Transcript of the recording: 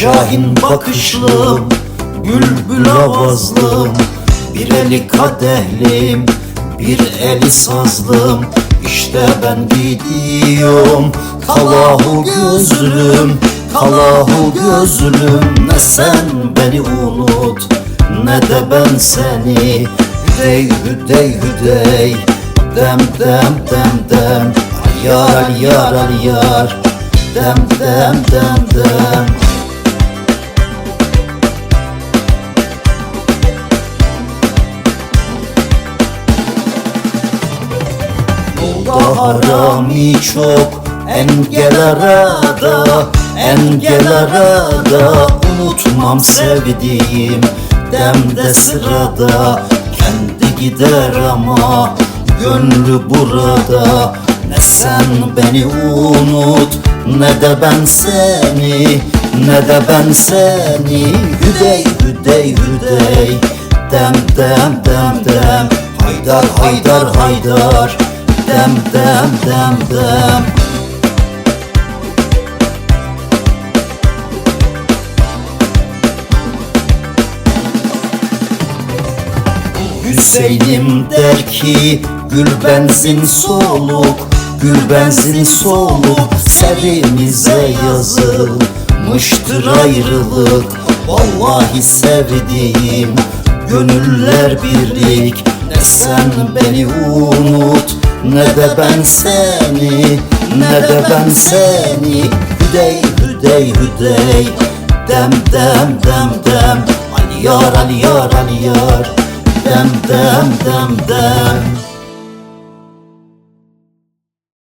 Şahin bakışlım Bülbül avazlım. Bir eli kadehlim Bir eli sazlım. İşte ben gidiyorum Kalahu gözlüm Kalahu gözlüm. Ne sen beni unut Ne de ben seni. Hüdey hüdey hüdey Dem dem dem dem. Yar yar yar. Dem dem dem dem Yolda harami çok Engel arada Engel arada. Unutmam sevdiğim Demde sırada. Kendi gider ama Gönlü burada. Ne sen beni unut Ne de ben seni Ne de ben seni. Hüdey hüdey hüdey. Dem dem dem dem. Haydar haydar haydar Dem dem dem dem. Hüseyin'im der ki Gül benzin soluk Gül benzin soluk Serimize yazılmıştır ayrılık. Vallahi sevdiğim Gönüller birlik Ne sen beni unut Ne de ben seni Ne de ben seni. Hüdey hüdey hüdey. Dem dem dem dem. Ali yar Ali yar Dem dem dem dem